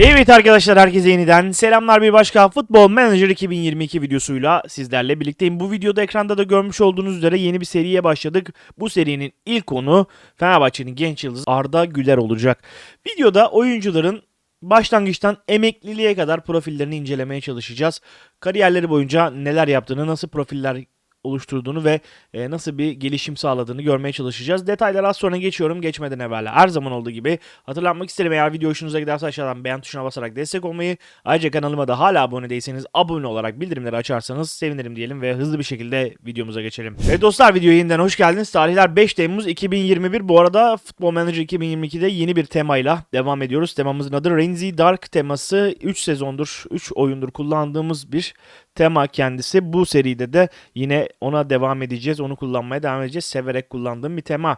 Evet arkadaşlar herkese yeniden selamlar bir başka Futbol Manager 2022 videosuyla sizlerle birlikteyim. Bu videoda ekranda da görmüş olduğunuz üzere yeni bir seriye başladık. Bu serinin ilk konu Fenerbahçe'nin genç yıldızı Arda Güler olacak. Videoda oyuncuların başlangıçtan emekliliğe kadar profillerini incelemeye çalışacağız. Kariyerleri boyunca neler yaptığını, nasıl profiller oluşturduğunu ve e, nasıl bir gelişim sağladığını görmeye çalışacağız. Detaylara az sonra geçiyorum. Geçmeden evvel her zaman olduğu gibi hatırlatmak isterim eğer video hoşunuza giderse aşağıdan beğen tuşuna basarak destek olmayı ayrıca kanalıma da hala abone değilseniz abone olarak bildirimleri açarsanız sevinirim diyelim ve hızlı bir şekilde videomuza geçelim. Evet dostlar videoya yeniden hoş geldiniz. Tarihler 5 Temmuz 2021. Bu arada Futbol Manager 2022'de yeni bir temayla devam ediyoruz. Temamızın adı Renzi Dark teması 3 sezondur, 3 oyundur kullandığımız bir tema kendisi. Bu seride de yine ona devam edeceğiz. Onu kullanmaya devam edeceğiz. Severek kullandığım bir tema.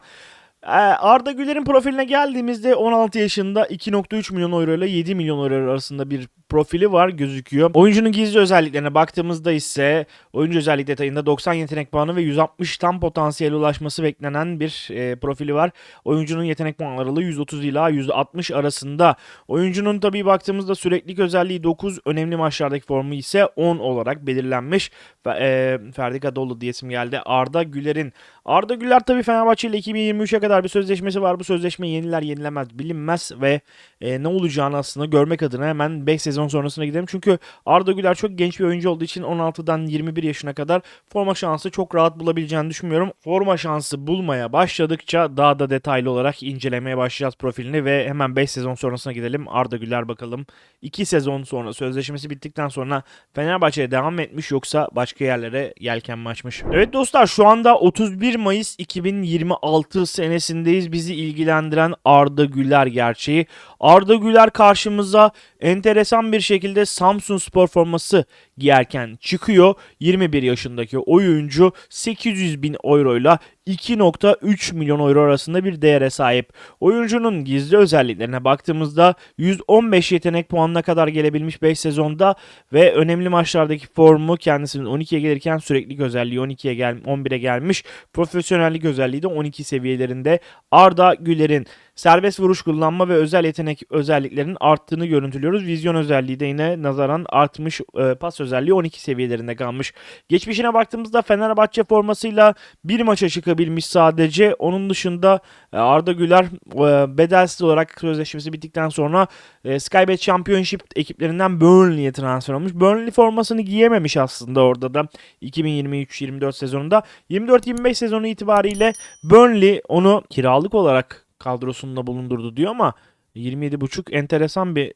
Ee, Arda Güler'in profiline geldiğimizde 16 yaşında 2.3 milyon euro ile 7 milyon euro arasında bir profili var gözüküyor. Oyuncunun gizli özelliklerine baktığımızda ise oyuncu özellik detayında 90 yetenek puanı ve 160 tam potansiyel ulaşması beklenen bir e, profili var. Oyuncunun yetenek puan aralığı 130 ila 160 arasında. Oyuncunun tabii baktığımızda süreklilik özelliği 9, önemli maçlardaki formu ise 10 olarak belirlenmiş. E, Ferdi Kadıoğlu diye isim geldi. Arda Güler'in. Arda Güler tabii Fenerbahçe ile 2023'e kadar bir sözleşmesi var. Bu sözleşme yeniler yenilemez bilinmez ve e, ne olacağını aslında görmek adına hemen 5 sezon sonrasına gidelim. Çünkü Arda Güler çok genç bir oyuncu olduğu için 16'dan 21 yaşına kadar forma şansı çok rahat bulabileceğini düşünmüyorum. Forma şansı bulmaya başladıkça daha da detaylı olarak incelemeye başlayacağız profilini ve hemen 5 sezon sonrasına gidelim. Arda Güler bakalım 2 sezon sonra sözleşmesi bittikten sonra Fenerbahçe'ye devam etmiş yoksa başka yerlere yelken mi açmış? Evet dostlar şu anda 31 Mayıs 2026 senesindeyiz. Bizi ilgilendiren Arda Güler gerçeği. Arda Güler karşımıza enteresan bir şekilde Samsun spor forması giyerken çıkıyor. 21 yaşındaki oyuncu 800 bin euroyla 2.3 milyon euro arasında bir değere sahip. Oyuncunun gizli özelliklerine baktığımızda 115 yetenek puanına kadar gelebilmiş 5 sezonda ve önemli maçlardaki formu kendisinin 12'ye gelirken süreklilik özelliği 12'ye gel 11'e gelmiş. Profesyonellik özelliği de 12 seviyelerinde. Arda Güler'in serbest vuruş kullanma ve özel yetenek özelliklerinin arttığını görüntülüyoruz. Vizyon özelliği de yine nazaran artmış. E, pas özelliği 12 seviyelerinde kalmış. Geçmişine baktığımızda Fenerbahçe formasıyla bir maça çıkabilmiş sadece. Onun dışında e, Arda Güler e, bedelsiz olarak sözleşmesi bittikten sonra e, Skybet Championship ekiplerinden Burnley'e transfer olmuş. Burnley formasını giyememiş aslında orada da 2023-24 sezonunda. 24-25 sezonu itibariyle Burnley onu kiralık olarak kadrosunda bulundurdu diyor ama 27.5 enteresan bir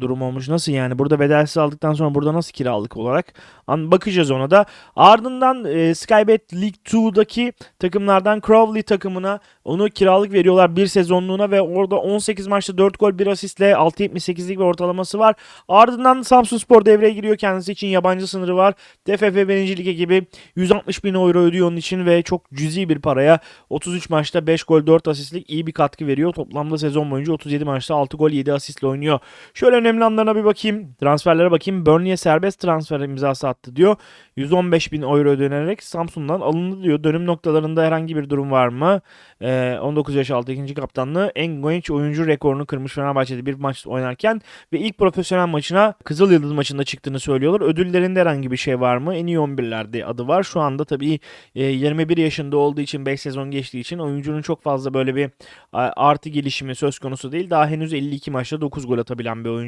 durum olmuş. Nasıl yani? Burada bedelsiz aldıktan sonra burada nasıl kiralık olarak? Bakacağız ona da. Ardından e, Skybet League 2'daki takımlardan Crowley takımına onu kiralık veriyorlar bir sezonluğuna ve orada 18 maçta 4 gol 1 asistle 6.78'lik bir ortalaması var. Ardından Samsun Spor devreye giriyor. Kendisi için yabancı sınırı var. TFF 1. Lige gibi 160 bin euro ödüyor onun için ve çok cüzi bir paraya 33 maçta 5 gol 4 asistlik iyi bir katkı veriyor. Toplamda sezon boyunca 37 maçta 6 gol 7 asistle oynuyor. Şöyle önemli anlarına bir bakayım. Transferlere bakayım. Burnley'e serbest transfer imzası attı diyor. 115 bin euro ödenerek Samsun'dan alındı diyor. Dönüm noktalarında herhangi bir durum var mı? Ee, 19 yaş altı ikinci kaptanlığı en genç oyuncu rekorunu kırmış Fenerbahçe'de bir maç oynarken ve ilk profesyonel maçına Kızıl Yıldız maçında çıktığını söylüyorlar. Ödüllerinde herhangi bir şey var mı? En iyi 11'lerde adı var. Şu anda tabii e, 21 yaşında olduğu için 5 sezon geçtiği için oyuncunun çok fazla böyle bir artı gelişimi söz konusu değil. Daha henüz 52 maçta 9 gol atabilen bir oyuncu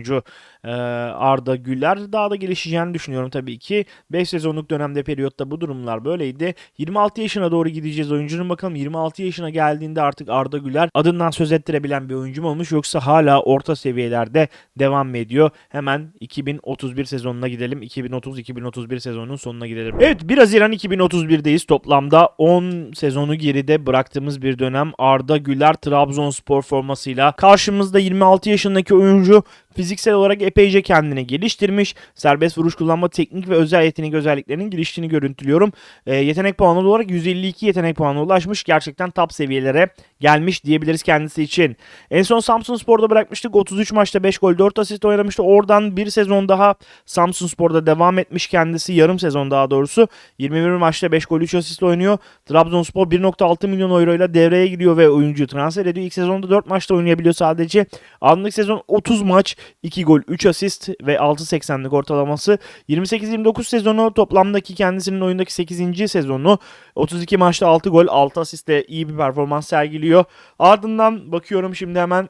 e, Arda Güler. Daha da gelişeceğini düşünüyorum tabii ki. 5 sezonluk dönemde periyotta bu durumlar böyleydi. 26 yaşına doğru gideceğiz oyuncunun. Bakalım 26 yaşına geldiğinde artık Arda Güler adından söz ettirebilen bir oyuncu mu olmuş yoksa hala orta seviyelerde devam mı ediyor? Hemen 2031 sezonuna gidelim. 2030-2031 sezonunun sonuna gidelim. Evet 1 Haziran 2031'deyiz. Toplamda 10 sezonu geride bıraktığımız bir dönem Arda Güler Trabzonspor formasıyla karşımızda 26 yaşındaki oyuncu fiziksel olarak epeyce kendini geliştirmiş. Serbest vuruş kullanma teknik ve özel yetenek özelliklerinin geliştiğini görüntülüyorum. E, yetenek puanı olarak 152 yetenek puanına ulaşmış. Gerçekten top seviyelere gelmiş diyebiliriz kendisi için. En son Samsun Spor'da bırakmıştık. 33 maçta 5 gol 4 asist oynamıştı. Oradan bir sezon daha Samsun Spor'da devam etmiş kendisi. Yarım sezon daha doğrusu. 21 maçta 5 gol 3 asist oynuyor. Trabzonspor 1.6 milyon euro ile devreye giriyor ve oyuncuyu transfer ediyor. İlk sezonda 4 maçta oynayabiliyor sadece. Ardındaki sezon 30 maç 2 gol 3 asist ve 6.80'lik ortalaması. 28-29 sezonu toplamdaki kendisinin oyundaki 8. sezonu. 32 maçta 6 gol 6 asistle iyi bir performans sergiliyor. Ardından bakıyorum şimdi hemen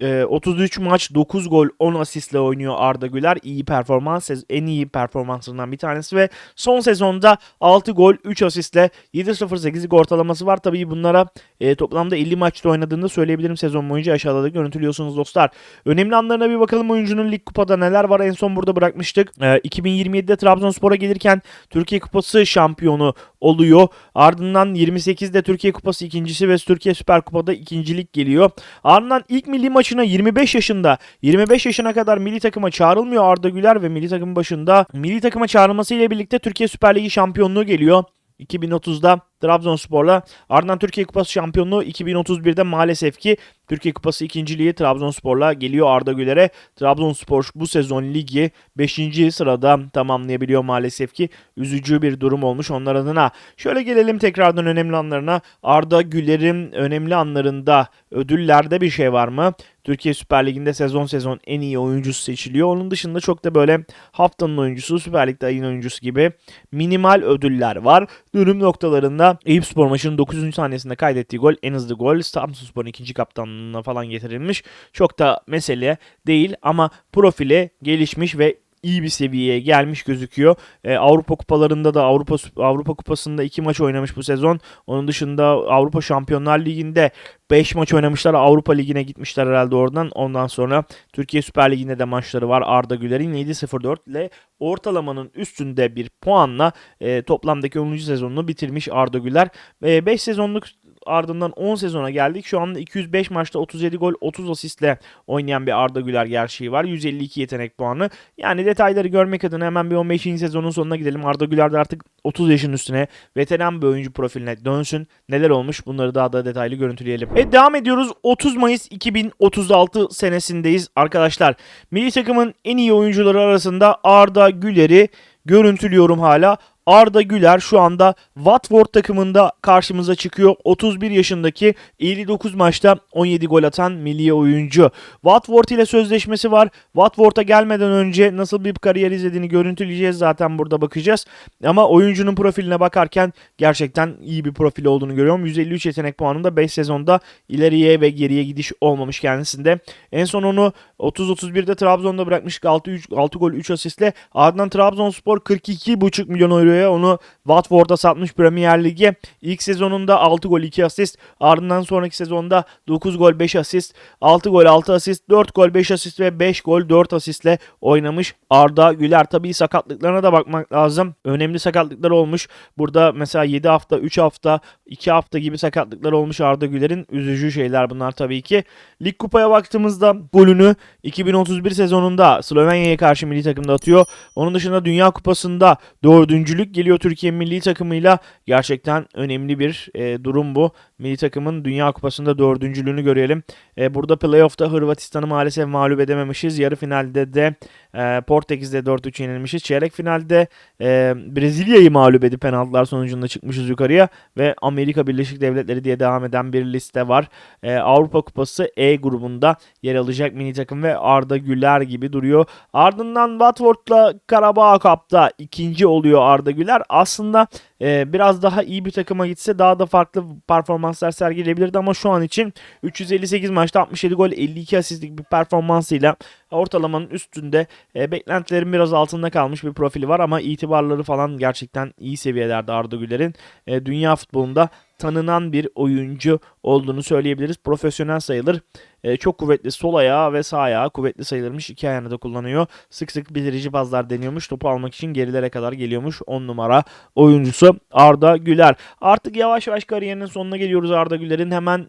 e, 33 maç 9 gol 10 asistle oynuyor Arda Güler. İyi performans en iyi performanslarından bir tanesi ve son sezonda 6 gol 3 asistle 7.08'lik ortalaması var. Tabii bunlara e, toplamda 50 maçta oynadığını söyleyebilirim sezon boyunca aşağıda da görüntülüyorsunuz dostlar. Önemli anlarına bir bakalım oyuncunun lig kupada neler var en son burada bırakmıştık. E, 2027'de Trabzonspor'a gelirken Türkiye Kupası şampiyonu oluyor. Ardından 28'de Türkiye Kupası ikincisi ve Türkiye Süper Kupa'da ikincilik geliyor. Ardından ilk milli maçına 25 yaşında 25 yaşına kadar milli takıma çağrılmıyor Arda Güler ve milli takım başında milli takıma çağrılmasıyla birlikte Türkiye Süper Ligi şampiyonluğu geliyor. 2030'da Trabzonspor'la ardından Türkiye Kupası şampiyonluğu 2031'de maalesef ki Türkiye Kupası ikinciliği Trabzonspor'la geliyor Arda Güler'e. Trabzonspor bu sezon ligi 5. sırada tamamlayabiliyor maalesef ki. Üzücü bir durum olmuş onlar adına. Şöyle gelelim tekrardan önemli anlarına. Arda Güler'in önemli anlarında ödüllerde bir şey var mı? Türkiye Süper Ligi'nde sezon sezon en iyi oyuncusu seçiliyor. Onun dışında çok da böyle haftanın oyuncusu, Süper Lig'de ayın oyuncusu gibi minimal ödüller var. Dönüm noktalarında Eyüp Spor maçının 9. saniyesinde kaydettiği gol en hızlı gol. Samsunspor'un ikinci kaptanlığına falan getirilmiş. Çok da mesele değil ama profili gelişmiş ve iyi bir seviyeye gelmiş gözüküyor. Ee, Avrupa kupalarında da Avrupa Avrupa Kupası'nda 2 maç oynamış bu sezon. Onun dışında Avrupa Şampiyonlar Ligi'nde 5 maç oynamışlar. Avrupa Ligi'ne gitmişler herhalde oradan. Ondan sonra Türkiye Süper Ligi'nde de maçları var. Arda Güler'in 7-0-4 ile ortalamanın üstünde bir puanla e, toplamdaki 10. sezonunu bitirmiş Arda Güler. E, 5 sezonluk ardından 10 sezona geldik. Şu anda 205 maçta 37 gol 30 asistle oynayan bir Arda Güler gerçeği var. 152 yetenek puanı. Yani detayları görmek adına hemen bir 15. sezonun sonuna gidelim. Arda Güler de artık 30 yaşın üstüne veteran bir oyuncu profiline dönsün. Neler olmuş bunları daha da detaylı görüntüleyelim. Evet devam ediyoruz. 30 Mayıs 2036 senesindeyiz arkadaşlar. Milli takımın en iyi oyuncuları arasında Arda Güler'i görüntülüyorum hala. Arda Güler şu anda Watford takımında karşımıza çıkıyor. 31 yaşındaki 59 maçta 17 gol atan milli oyuncu. Watford ile sözleşmesi var. Watford'a gelmeden önce nasıl bir kariyer izlediğini görüntüleyeceğiz zaten burada bakacağız. Ama oyuncunun profiline bakarken gerçekten iyi bir profil olduğunu görüyorum. 153 yetenek puanında 5 sezonda ileriye ve geriye gidiş olmamış kendisinde. En son onu 30-31'de Trabzon'da bırakmıştık. 6, 3, 6 gol 3 asistle. Ardından Trabzonspor 42,5 milyon euro euroya onu Watford'a satmış Premier Lig'e. İlk sezonunda 6 gol 2 asist. Ardından sonraki sezonda 9 gol 5 asist. 6 gol 6 asist. 4 gol 5 asist ve 5 gol 4 asistle oynamış Arda Güler. Tabii sakatlıklarına da bakmak lazım. Önemli sakatlıklar olmuş. Burada mesela 7 hafta, 3 hafta, 2 hafta gibi sakatlıklar olmuş Arda Güler'in. Üzücü şeyler bunlar tabii ki. Lig kupaya baktığımızda golünü 2031 sezonunda Slovenya'ya karşı milli takımda atıyor. Onun dışında Dünya Kupası'nda dördüncülük dördüncülük geliyor Türkiye milli takımıyla. Gerçekten önemli bir e, durum bu. Milli takımın Dünya Kupası'nda dördüncülüğünü görelim. E, burada playoff'ta Hırvatistan'ı maalesef mağlup edememişiz. Yarı finalde de e, Portekiz'de 4-3 yenilmişiz. Çeyrek finalde e, Brezilya'yı mağlup edip penaltılar sonucunda çıkmışız yukarıya. Ve Amerika Birleşik Devletleri diye devam eden bir liste var. E, Avrupa Kupası E grubunda yer alacak milli takım ve Arda Güler gibi duruyor. Ardından Watford'la Karabağ Cup'ta ikinci oluyor Arda Güler. Aslında e, biraz daha iyi bir takıma gitse daha da farklı performanslar sergileyebilirdi ama şu an için 358 maçta 67 gol 52 asistlik bir performansıyla ortalamanın üstünde e, beklentilerin biraz altında kalmış bir profili var ama itibarları falan gerçekten iyi seviyelerde Arda Güler'in. E, dünya futbolunda tanınan bir oyuncu olduğunu söyleyebiliriz. Profesyonel sayılır. E, çok kuvvetli sol ayağı ve sağ ayağı kuvvetli sayılırmış. İki ayağını da kullanıyor. Sık sık bitirici bazlar deniyormuş. Topu almak için gerilere kadar geliyormuş. 10 numara oyuncusu Arda Güler. Artık yavaş yavaş kariyerinin sonuna geliyoruz Arda Güler'in. Hemen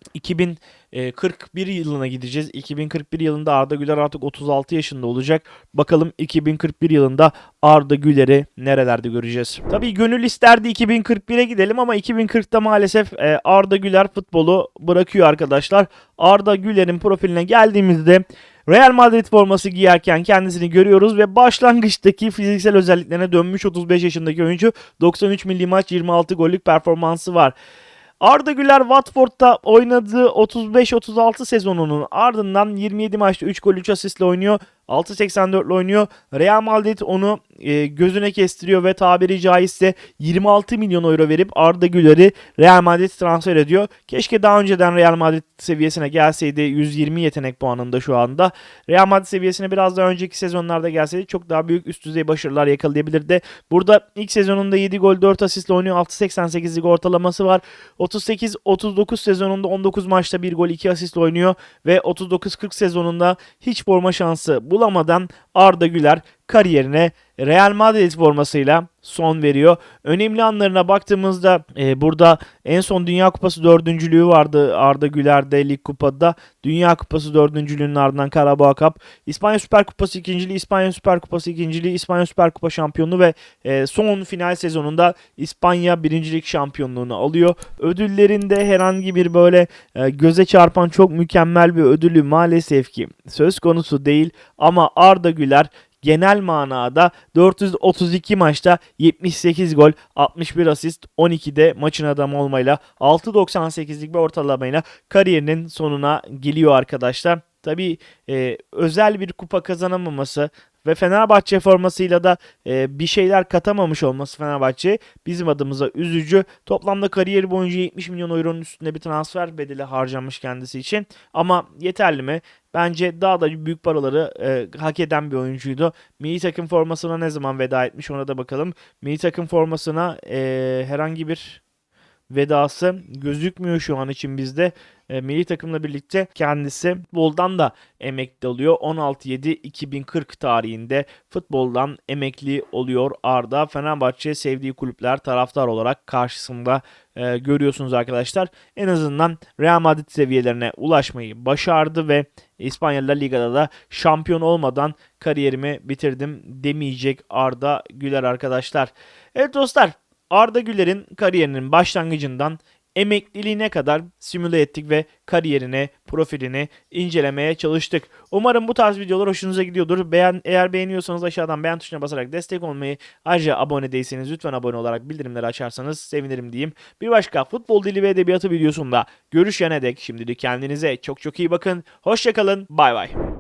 2041 yılına gideceğiz. 2041 yılında Arda Güler artık 36 yaşında olacak. Bakalım 2041 yılında Arda Güler'i nerelerde göreceğiz. Tabii gönül isterdi 2041'e gidelim ama 2040'ta maalesef e, Arda Güler futbolu bırakıyor arkadaşlar. Arda Güler'in profiline geldiğimizde Real Madrid forması giyerken kendisini görüyoruz ve başlangıçtaki fiziksel özelliklerine dönmüş 35 yaşındaki oyuncu 93 milli maç 26 gollük performansı var. Arda Güler Watford'da oynadığı 35-36 sezonunun ardından 27 maçta 3 gol 3 asistle oynuyor. 6.84 ile oynuyor. Real Madrid onu e, gözüne kestiriyor ve tabiri caizse 26 milyon euro verip Arda Güler'i Real Madrid transfer ediyor. Keşke daha önceden Real Madrid seviyesine gelseydi. 120 yetenek puanında şu anda. Real Madrid seviyesine biraz daha önceki sezonlarda gelseydi çok daha büyük üst düzey başarılar yakalayabilirdi. Burada ilk sezonunda 7 gol 4 asistle oynuyor. 6.88'lik ortalaması var. 38-39 sezonunda 19 maçta 1 gol 2 asist oynuyor ve 39-40 sezonunda hiç forma şansı bulamadan Arda Güler kariyerine Real Madrid formasıyla son veriyor. Önemli anlarına baktığımızda e, burada en son Dünya Kupası dördüncülüğü vardı Arda Güler'de Lig Kupa'da. Dünya Kupası dördüncülüğünün ardından Karabağ Cup. İspanya Süper Kupası ikinciliği, İspanya Süper Kupası ikinciliği, İspanya Süper Kupa şampiyonluğu ve e, son final sezonunda İspanya birincilik şampiyonluğunu alıyor. Ödüllerinde herhangi bir böyle e, göze çarpan çok mükemmel bir ödülü maalesef ki söz konusu değil ama Arda Güler genel manada 432 maçta 78 gol, 61 asist, 12'de maçın adamı olmayla 6.98'lik bir ortalamayla kariyerinin sonuna geliyor arkadaşlar. Tabii e, özel bir kupa kazanamaması ve Fenerbahçe formasıyla da e, bir şeyler katamamış olması Fenerbahçe bizim adımıza üzücü. Toplamda kariyeri boyunca 70 milyon euronun üstünde bir transfer bedeli harcamış kendisi için. Ama yeterli mi? Bence daha da büyük paraları e, hak eden bir oyuncuydu. Milli takım formasına ne zaman veda etmiş ona da bakalım. Milli takım formasına e, herhangi bir vedası gözükmüyor şu an için bizde. E, milli takımla birlikte kendisi futboldan da emekli oluyor. 16-7-2040 tarihinde futboldan emekli oluyor Arda. Fenerbahçe sevdiği kulüpler taraftar olarak karşısında e, görüyorsunuz arkadaşlar. En azından Real Madrid seviyelerine ulaşmayı başardı ve İspanya La Liga'da da şampiyon olmadan kariyerimi bitirdim demeyecek Arda Güler arkadaşlar. Evet dostlar Arda Güler'in kariyerinin başlangıcından emekliliğine kadar simüle ettik ve kariyerine, profilini incelemeye çalıştık. Umarım bu tarz videolar hoşunuza gidiyordur. Beğen, eğer beğeniyorsanız aşağıdan beğen tuşuna basarak destek olmayı, ayrıca abone değilseniz lütfen abone olarak bildirimleri açarsanız sevinirim diyeyim. Bir başka futbol dili ve edebiyatı videosunda görüşene dek şimdilik kendinize çok çok iyi bakın. Hoşçakalın, bay bay.